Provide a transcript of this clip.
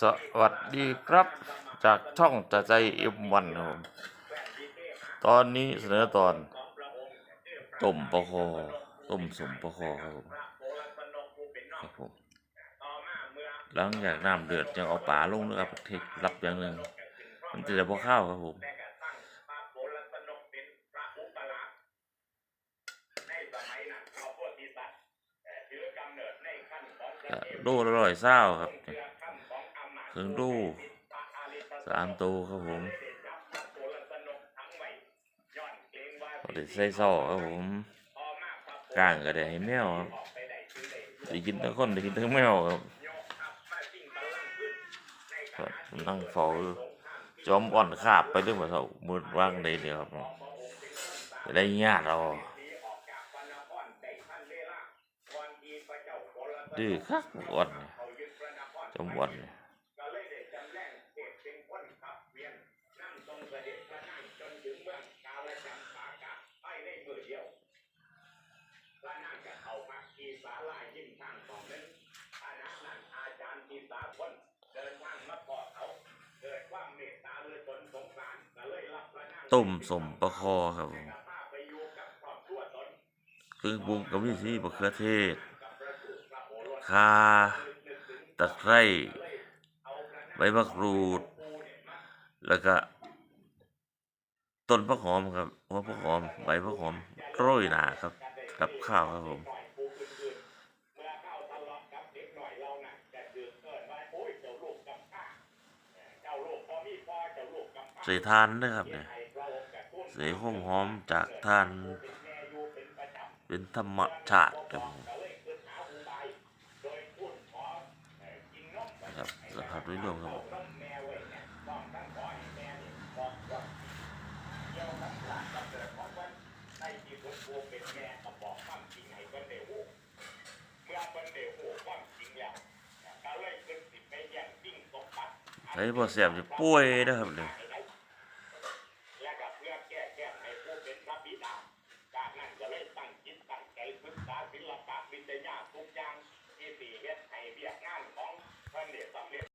สวัสดีครับ จากช่องจะใจเอ็มวันครับผมตอนนี้เสนอตอนต้มปลาคอต้มสมปลาคอครับผมครับผมหลังจากน้ำเดือดยังเอาปลาลงนะครับเทรับอย่างหนึ่งมันจะได้พอข้าวครับผมโลละร้อยเศร้าครับ เครื่องดูสามตัวครับผมพอได้ใส่ซอครับผมกลางก็ได้ให้แมวครับได้กินทั้งคนได้กินทั้งแมวครับนั่งเฝ้าอจอมอ่อนขาบไปเรื่องว่าเท่ามืดว่างเลยเดียวครับจะได้ญาติเราดื้อคักอ่อนจอมอ่อน เนี่ยต้มสมปลาคอครับผมเครื่องปรุงก็มีที่มะเขือเทศข่าตะไคร้ใบมะกรูด แล้วก็ ต้นผักหอมครับหัวผักหอมใบผักหอมโรยหนาครับ กับข้าวครับผม ใส่ทานนะครับเนี่ยใส่หอมหอมจากทาน เป็นธรรมชาติครับผมนะครับสภาพโดยรวมครับผมใช้พอเสียบจะป่วยนะครับเนี่ย